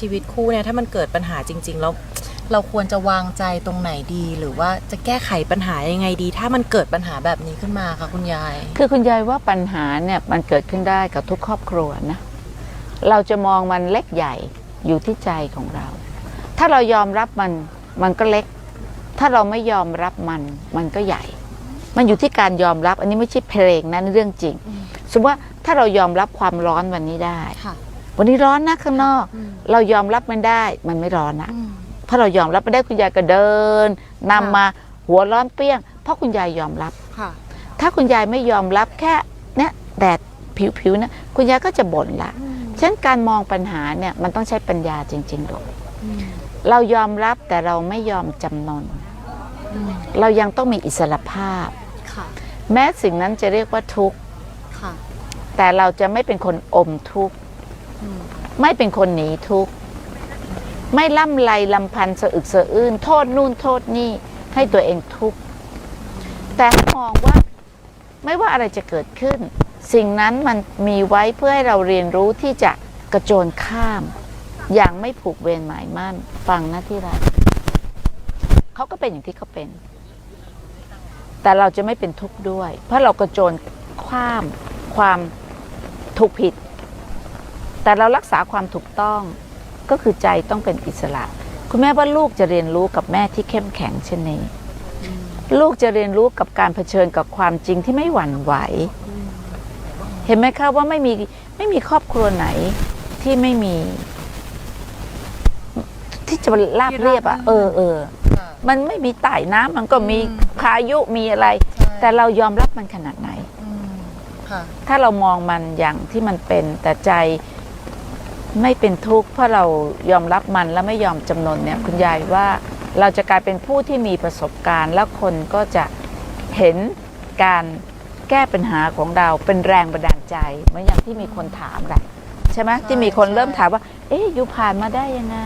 ชีวิตคู่เนี่ยถ้ามันเกิดปัญหาจริง ๆ แล้วเราควรจะวางใจตรงไหนดี หรือว่าจะแก้ไขปัญหายังไงดี ถ้ามันเกิดปัญหาแบบนี้ขึ้นมาค่ะคุณยาย คือคุณยายว่าปัญหาเนี่ยมันเกิดขึ้นได้กับทุกครอบครัวนะเราจะมองมันเล็กใหญ่อยู่ที่ใจของเรา ถ้าเรายอมรับมันมันก็เล็ก ถ้าเราไม่ยอมรับมันมันก็ใหญ่ มันอยู่ที่การยอมรับอันนี้ไม่ใช่เพลงนะนี่เรื่องจริงอืมสมมติว่าถ้าเรายอมรับความร้อนวันนี้ได้ค่ะ วันนี้ร้อนนะข้างนอกอืมเรายอมรับมันได้มันไม่ร้อนนะอืมเพราะเรายอมรับไม่ได้คุณยายก็เดินนำมาหัวร้อนเปรี้ยง เพราะคุณยายยอมรับค่ะถ้าคุณยายไม่ยอมรับแค่เนี่ยแดดผิวๆนะคุณยายก็จะบ่นละฉะนั้นการมองปัญหาเนี่ยมันต้องใช้ปัญญาจริงๆลูกอืมเรายอมรับแต่เราไม่ยอมจำนนอืมเรายังต้องมีอิสรภาพค่ะแม้สิ่งนั้นจะเรียกว่าทุกข์ค่ะแต่เราจะไม่เป็นคนอมทุกข์อืม ไม่เป็นคนหนีทุกข์ ไม่ล่ำไรลำพันสะอึกสะอื้นโทษนู่นโทษนี่ให้ตัวเองทุกข์ แต่มองว่าไม่ว่าอะไรจะเกิดขึ้น สิ่งนั้นมันมีไว้เพื่อให้เราเรียนรู้ที่จะกระโจนข้าม อย่างไม่ผูกเวรหมายมั่น ฟังนะที่รักเขาก็เป็นอย่างที่เขาเป็น แต่เราจะไม่เป็นทุกข์ด้วย เพราะเรากระโจนข้ามความถูกผิด แต่เรารักษาความถูกต้องก็คือใจต้องเป็นอิสระ คุณแม่ว่าลูกจะเรียนรู้กับแม่ที่เข้มแข็งเช่นนี้ ลูกจะเรียนรู้กับการเผชิญกับความจริงที่ไม่หวั่นไหว เห็นไหมคะว่าไม่มีไม่มีครอบครัวไหนที่ไม่มี ที่จะราบเรียบอะเออเออค่ะมันไม่มีใต้น้ำมันก็มีอืมพายุมีอะไรใช่แต่เรายอมรับมันขนาดไหนอืมค่ะถ้าเรามองมันอย่างที่มันเป็นแต่ใจ ไม่เป็นทุกข์เพราะเรายอมรับมันและไม่ยอมจำนนเนี่ยคุณยายว่าเราจะกลายเป็นผู้ที่มีประสบการณ์ และคนก็จะเห็นการแก้ปัญหาของเราเป็นแรงบันดาลใจเหมือนอย่างที่มีคนถามแหละใช่ไหมที่มีคนเริ่มถามว่า เอ๊ยอยู่ผ่านมาได้ยังไง